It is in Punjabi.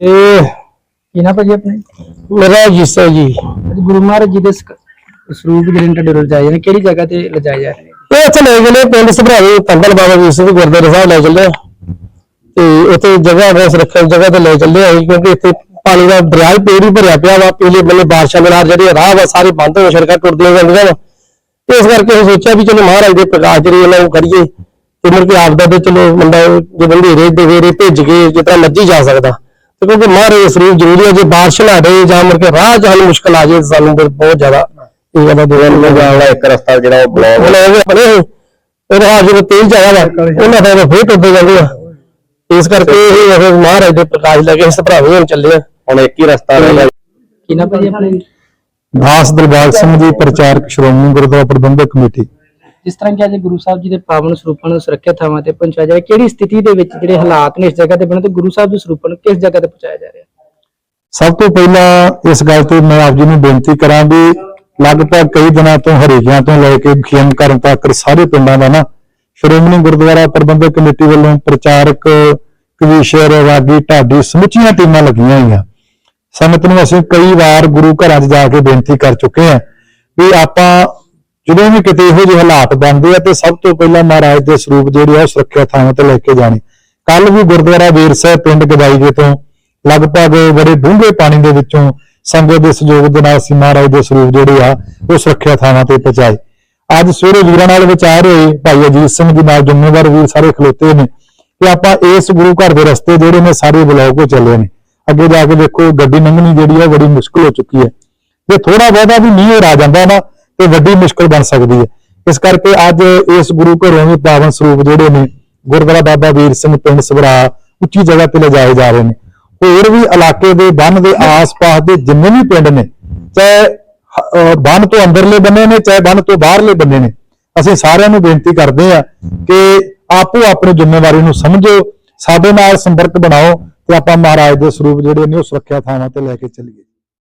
ਇਹ ਕੀ ਨਾ ਭਾਜੀ ਆਪਣੇ? ਮੇਰਾ ਜਿਸਾ ਜੀ। ਅੱਜ ਗੁਰੂ ਮਹਾਰਾਜ ਜੀ ਦੇ ਸਕ- ਸਰੂਪ ਜਿਹੜੇ ਨੇ ਤੁਹਾਡੇ ਲਿਜਾਏ ਜਾਂਦੇ ਕਿਹੜੀ ਜਗ੍ਹਾ ਤੇ ਲਿਜਾਏ ਜਾ ਰਹੇ ਨੇ? ਇਹ ਇੱਥੇ ਲੈ ਗਏ ਪਿੰਡ ਸਭਰਾਵੇ ਪੰਡਲ ਬਾਬਾ ਵੀਰ ਸਿੰਘ ਗੁਰਦੁਆਰਾ ਸਾਹਿਬ ਲੈ ਚੱਲੇ। ਤੇ ਉੱਥੇ ਜਗ੍ਹਾ ਰਸ ਰੱਖਣ ਜਗ੍ਹਾ ਤੇ ਲੈ ਚੱਲੇ ਆ ਕਿਉਂਕਿ ਇੱਥੇ ਪਾਣੀ ਦਾ ਦਰਿਆ ਹੀ ਪੇੜ ਹੀ ਭਰਿਆ ਪਿਆ ਵਾ। ਪਿਛਲੇ ਬੰਨੇ ਬਾਰਿਸ਼ਾਂ ਦੇ ਨਾਲ ਜਿਹੜੇ ਰਾਹ ਵਾ ਸਾਰੇ ਬੰਦ ਹੋ ਸੜਕਾਂ ਟੁੱਟਦੀਆਂ ਜਾਂਦੀਆਂ ਵਾ। ਇਸ ਕਰਕੇ ਅਸੀਂ ਸੋਚਿਆ ਵੀ ਚਲੋ ਮਹਾਰਾਜ ਦੇ ਪ੍ਰਕਾਸ਼ ਜਿਹੜੀ ਇਹਨਾਂ ਨੂੰ ਕਰੀਏ ਤੇ ਮੁੜ ਕੇ ਆਪਦਾ ਤੇ ਚਲੋ ਬੰਦਾ ਜੇ ਦੇਵੇਰੇ ਭੇਜ ਕੇ ਜਿੱਦਾਂ ਮਰਜ਼ੀ ਜਾ ਸਕਦਾ। ਤੇ ਕਿਉਂਕਿ ਮਹਾਰਾਜ ਦਾ ਸਰੂਪ ਜ਼ਰੂਰੀ ਹੈ ਜੇ ਬਾਰਿਸ਼ ਨਾ ਦੇ ਜਾਂ ਮੁੜ ਕੇ ਰਾਹ ਜਾਣ ਮੁਸ਼ਕਲ ਆ ਜਾਏ ਸਾਨੂੰ ਫਿਰ ਬਹੁਤ ਜ਼ਿਆਦਾ ਇਹ ਗੱਲ ਦੇਣ ਨੂੰ ਵਾਲਾ ਇੱਕ ਰਸਤਾ ਜਿਹੜਾ ਉਹ ਬਲੌਕ ਇਹ ਬਣੇ ਉਹਦਾ ਹਾਲ ਜਦੋਂ ਤੇਲ ਜਾਇਆ ਵਾ ਉਹਨਾਂ ਦਾ ਫੇਰ ਟੁੱਟਦੇ ਜਾਂਦੇ ਆ। ਇਸ ਕਰਕੇ ਇਹ ਫਿਰ ਮਹਾਰਾਜ ਦੇ ਪ੍ਰਕਾਸ਼ ਲੈ ਕੇ ਇਸ ਭਰਾਵੇ ਹੁਣ ਚੱਲੇ ਆ। ਹੁਣ ਇੱਕ ਹੀ ਰਸਤਾ ਰਹਿ ਗਿਆ। ਕੀ ਨਾ ਭਾਜੀ ਆਪਣੇ ਦਾਸ ਦਿਲਬਾਗ ਸਿੰਘ ਜੀ ਪ੍ਰਚਾਰਕ ਸ਼੍ਰੋਮਣੀ ਗੁਰਦੁਆਰਾ ਪ੍ਰਬੰਧਕ ਕਮੇਟੀ। ਜਿਸ ਤਰ੍ਹਾਂ ਕਿ ਅੱਜ ਗੁਰੂ ਸਾਹਿਬ ਜੀ ਦੇ ਪਾਵਨ ਸਰੂਪਾਂ ਨੂੰ ਸੁਰੱਖਿਅਤ ਥਾਵਾਂ ਤੇ ਪਹੁੰਚਾਇਆ ਜਾ ਰਿਹਾ, ਕਿਹੜੀ ਸਥਿਤੀ ਦੇ ਵਿੱਚ ਜਿਹੜੇ ਹਾਲਾਤ ਨੇ ਇਸ ਜਗ੍ਹਾ ਤੇ ਬਣੇ ਤੇ ਗੁਰੂ ਸਾਹਿਬ ਦੇ ਸਰੂਪਾਂ ਨੂੰ ਕਿਸ ਜਗ੍ਹਾ ਤੇ ਪਹੁੰਚਾਇਆ ਜਾ ਰਿਹਾ? ਸਭ ਤੋਂ ਪਹਿਲਾਂ ਇਸ ਗੱਲ ਤੇ ਮੈਂ ਆਪ ਜੀ ਨੂੰ ਬੇਨਤੀ ਕਰਾਂ ਵੀ ਲਗਭਗ ਕਈ ਦਿਨਾਂ ਤੋਂ ਹਰੇਕਿਆਂ ਤੋਂ ਲੈ ਕੇ ਖੇਮ ਤੱਕ ਸਾਰੇ ਪਿੰਡਾਂ ਦਾ ਨਾ ਸ਼੍ਰੋਮਣੀ ਗੁਰਦੁਆਰਾ ਪ੍ਰਬੰਧਕ ਕਮੇਟੀ ਵੱਲੋਂ ਪ੍ਰਚਾਰਕ, ਕਵੀਸ਼ਰ, ਰਾਗੀ, ਢਾਡੀ ਸਮੁੱਚੀਆਂ ਟੀਮਾਂ ਲੱਗੀਆਂ ਹੋਈਆਂ। ਸੰਗਤ ਨੂੰ ਅਸੀਂ ਕਈ ਵਾਰ ਗੁਰੂ ਘਰਾਂ 'ਚ ਜਾ ਕੇ ਬੇਨਤੀ ਕਰ ਚੁੱਕੇ ਹਾਂ ਵੀ ਆਪਾਂ ਜਦੋਂ ਵੀ ਕਿਤੇ ਇਹੋ ਜਿਹੇ ਹਾਲਾਤ ਬਣਦੇ ਆ ਤੇ ਸਭ ਤੋਂ ਪਹਿਲਾਂ ਮਹਾਰਾਜ ਦੇ ਸਰੂਪ ਜਿਹੜੇ ਆ ਉਹ ਸੁਰੱਖਿਆ ਥਾਵਾਂ ਤੇ ਲੈ ਕੇ ਜਾਣੇ। ਕੱਲ ਵੀ ਗੁਰਦੁਆਰਾ ਵੀਰ ਸਾਹਿਬ ਪਿੰਡ ਗਦਾਈਗੇ ਤੋਂ ਲਗਭਗ ਬੜੇ ਡੂੰਘੇ ਪਾਣੀ ਦੇ ਵਿੱਚੋਂ ਸੰਗਤ ਦੇ ਸਹਿਯੋਗ ਦੇ ਨਾਲ ਅਸੀਂ ਮਹਾਰਾਜ ਦੇ ਸਰੂਪ ਜਿਹੜੇ ਆ ਉਹ ਸੁਰੱਖਿਆ ਥਾਵਾਂ ਤੇ ਪਹੁੰਚਾਏ। ਅੱਜ ਸਵੇਰੇ ਵੀਰਾਂ ਨਾਲ ਵਿਚਾਰ ਹੋਏ, ਭਾਈ ਅਜੀਤ ਸਿੰਘ ਜੀ ਨਾਲ ਜ਼ਿੰਮੇਵਾਰ ਵੀਰ ਸਾਰੇ ਖਲੋਤੇ ਨੇ ਕਿ ਆਪਾਂ ਇਸ ਗੁਰੂ ਘਰ ਦੇ ਰਸਤੇ ਜਿਹੜੇ ਨੇ ਸਾਰੇ ਬਲੌਕ ਹੋ ਚੱਲੇ ਨੇ। ਅੱਗੇ ਜਾ ਕੇ ਦੇਖੋ ਗੱਡੀ ਲੰਘਣੀ ਜਿਹੜੀ ਆ ਬੜੀ ਮੁਸ਼ਕਲ ਹੋ ਚੁੱਕੀ ਹੈ। ਜੇ ਥੋੜਾ ਬਹੁਤਾ ਵੀ ਮੀਂਹ ਆ ਜਾਂਦਾ ਨਾ ਤੇ ਵੱਡੀ ਮੁਸ਼ਕਲ ਬਣ ਸਕਦੀ ਹੈ। ਇਸ ਕਰਕੇ ਅੱਜ ਇਸ ਗੁਰੂ ਘਰੋਂ ਵੀ ਪਾਵਨ ਸਰੂਪ ਜਿਹੜੇ ਨੇ, ਗੁਰਦੁਆਰਾ ਬਾਬਾ ਵੀਰ ਸਿੰਘ ਪਿੰਡ ਸਭਰਾ ਉੱਚੀ ਜਗ੍ਹਾ ਤੇ ਲਿਜਾਏ ਜਾ ਰਹੇ ਨੇ। ਹੋਰ ਵੀ ਇਲਾਕੇ ਦੇ ਬੰਨ ਦੇ ਆਸ-ਪਾਸ ਦੇ ਜਿੰਨੇ ਵੀ ਪਿੰਡ ਨੇ, ਚਾਹੇ ਬੰਨ ਤੋਂ ਅੰਦਰਲੇ ਬੰਨੇ ਨੇ, ਚਾਹੇ ਬੰਨ ਤੋਂ ਬਾਹਰਲੇ ਬੰਨੇ ਨੇ, ਅਸੀਂ ਸਾਰਿਆਂ ਨੂੰ ਬੇਨਤੀ ਕਰਦੇ ਆ ਕਿ ਆਪੋ ਆਪਣੀ ਜ਼ਿੰਮੇਵਾਰੀ ਨੂੰ ਸਮਝੋ, ਸਾਡੇ ਨਾਲ ਸੰਪਰਕ ਬਣਾਓ ਤੇ ਆਪਾਂ ਮਹਾਰਾਜ ਦੇ ਸਰੂਪ ਜਿਹੜੇ ਨੇ ਉਹ ਸੁਰੱਖਿਆ ਥਾਵਾਂ ਤੇ ਲੈ ਕੇ ਚੱਲੀਏ।